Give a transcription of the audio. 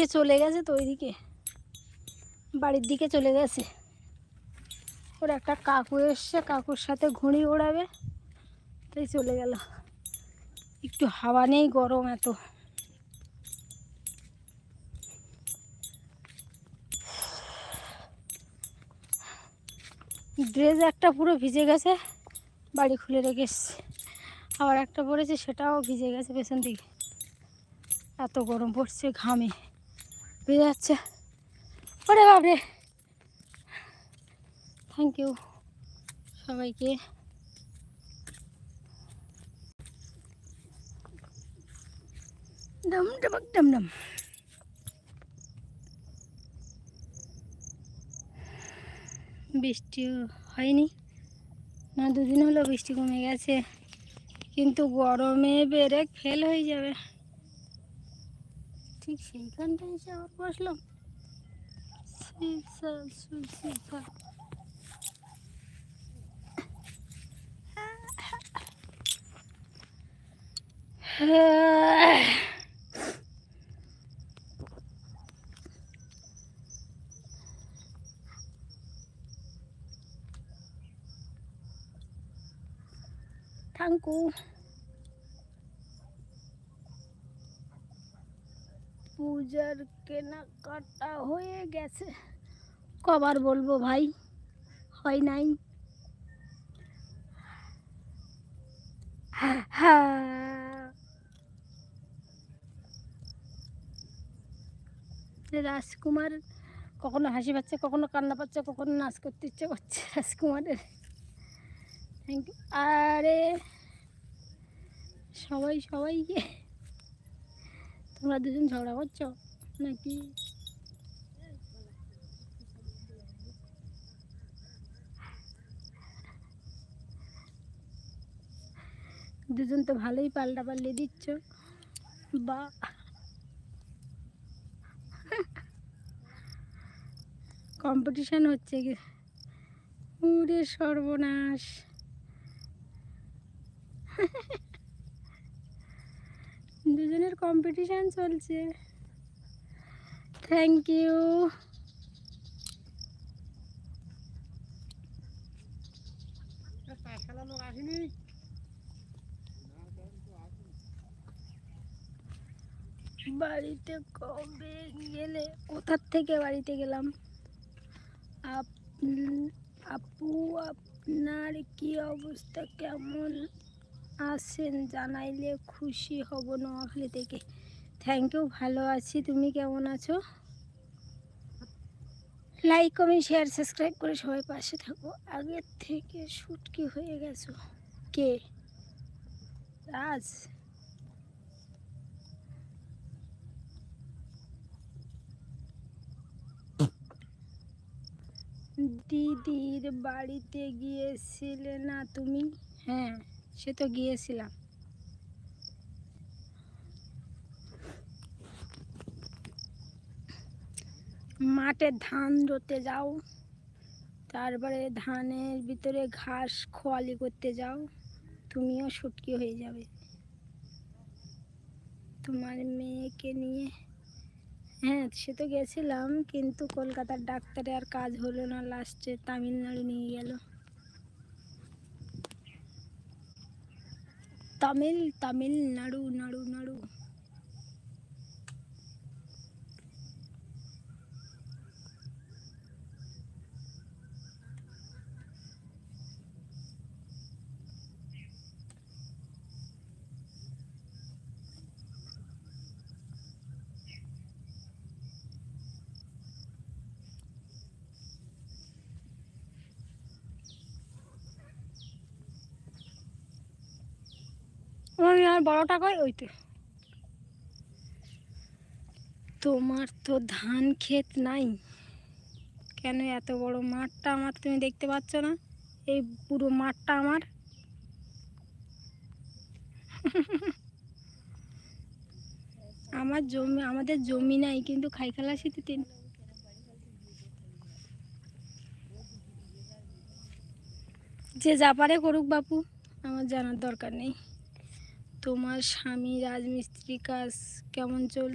সে চলে গেছে তো ওইদিকে। বাড়ির দিকে চলে গেছে। ওর একটা কাকু এসছে, কাকুর সাথে ঘুড়ি ওড়াবে। তাই চলে গেল। একটু হাওয়া নেই, গরম এত। ড্রেস একটা পুরো ভিজে গেছে, বাড়ি খুলে রেখে এসছি। আবার একটা পড়েছে সেটাও ভিজে গেছে পেছন দিকে। এত গরম পড়ছে ঘামে। ভিজে যাচ্ছে ওরে বাবরে থ্যাংক ইউ সবাইকে। ডম ডমক ডম ডম বৃষ্টি হয়নি। না দুদিন হলো বৃষ্টি কমে গেছে। কিন্তু গরমে বেড়ে ফেল হয়ে যাবে। ঠিক সেইখানটায় এসে আবার বসলাম সিসা, সুসিসা। পূজার কেনাকাটা হয়ে গেছে। কবার বলব ভাই, হয় নাই? হ্যাঁ। রাজকুমার কখনো হাসি পাচ্ছে, কখনো কান্না পাচ্ছে, কখনো নাচ করতে ইচ্ছে করছে রাজকুমারের। থ্যাংক ইউ আরে, সবাই সবাইকে তোমরা দুজন ঝগড়া করছ? নাকি? দুজন তো ভালোই পাল্টা পাল্টে দিচ্ছ। বা। কম্পিটিশন হচ্ছে উড়ে সর্বনাশ। দুজনের কম্পিটিশান চলছে। থ্যাংক ইউ বাড়িতে কবে গেলে? কোথার থেকে বাড়িতে গেলাম? আপ- আপু, আপনার কি অবস্থা? কেমন? আছেন, জানাইলে খুশি হব নোয়াখালী থেকে। থ্যাংক ইউ ভালো আছি। তুমি কেমন আছো? লাইক কমেন্ট শেয়ার সাবস্ক্রাইব করে সবাই পাশে থাকো। আগের থেকে শুটকি হয়ে গেছো। কে? রাজ? দিদির বাড়িতে গিয়েছিলে না তুমি? হ্যাঁ। সে তো গিয়েছিলাম। মাঠে ধান রোতে যাও, তারপরে ধানের ভিতরে ঘাস খোয়ালি করতে যাও, তুমিও শুটকি হয়ে যাবে। তোমার মেয়েকে নিয়ে হ্যাঁ সে তো গেছিলাম, কিন্তু কলকাতার ডাক্তারে আর কাজ হলো না লাস্টে তামিলনাড়ু নিয়ে গেল। తమిళ్ తమిళ్ నడు నడు నడు. ওই আর বড় টাকায় ওই তো তোমার তো ধান ক্ষেত নাই। কেন এত বড় মাঠটা আমার তুমি দেখতে পাচ্ছ না? এই পুরো মাঠটা আমার। আমার জমি আমাদের জমি নাই, কিন্তু খাই খালাসিতে তিন যে যা পারে করুক বাপু, আমার জানার দরকার নেই। তোমার স্বামী রাজমিস্ত্রি কাজ কেমন চল